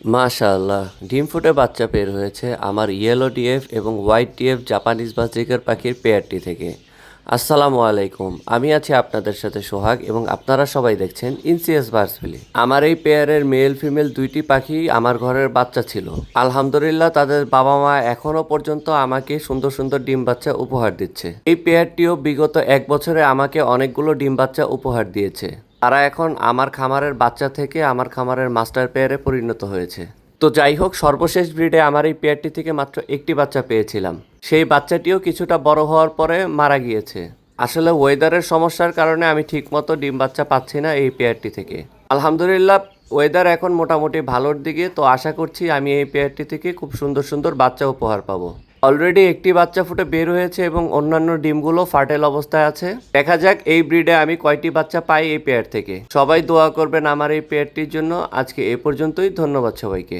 মাশাআল্লাহ, ডিম ফুটে বাচ্চা বের হয়েছে আমার ইয়েলো ডিএফ এবং হোয়াইট ডিএফ জাপানিজ বাজিকার পাখির পেয়ারটি থেকে। আসসালামু আলাইকুম, আমি আছি আপনাদের সাথে সোহাগ এবং আপনারা সবাই দেখছেন ইনসিএস বার্সভিলি আমার এই পেয়ারের মেল ফিমেল দুইটি পাখি আমার ঘরের বাচ্চা ছিল। আলহামদুলিল্লাহ, তাদের বাবা মা এখনও পর্যন্ত আমাকে সুন্দর সুন্দর ডিম বাচ্চা উপহার দিচ্ছে। এই পেয়ারটিও বিগত এক বছরে আমাকে অনেকগুলো ডিম বাচ্চা উপহার দিয়েছে। তারা এখন আমার খামারের বাচ্চা থেকে আমার খামারের মাস্টার পেয়ারে পরিণত হয়েছে। তো যাই হোক, সর্বশেষ ব্রিডে আমার এই পেয়ারটি থেকে মাত্র একটি বাচ্চা পেয়েছিলাম। সেই বাচ্চাটিও কিছুটা বড় হওয়ার পরে মারা গিয়েছে। আসলে ওয়েদারের সমস্যার কারণে আমি ঠিকমতো ডিম বাচ্চা পাচ্ছি না এই পেয়ারটি থেকে। আলহামদুলিল্লাহ, ওয়েদার এখন মোটামুটি ভালোর দিকে, তো আশা করছি আমি এই পেয়ারটি থেকে খুব সুন্দর সুন্দর বাচ্চা উপহার পাবো। অলরেডি একটি বাচ্চা ফুটে বের হয়েছে এবং অন্যান্য ডিমগুলো ফার্টেল অবস্থায় আছে। দেখা যাক এই ব্রিডে আমি কয়টি বাচ্চা পাই এই পেয়ার থেকে। সবাই দোয়া করবেন আমার এই পেয়ারটির জন্য। আজকে এ পর্যন্তই। ধন্যবাদ সবাইকে।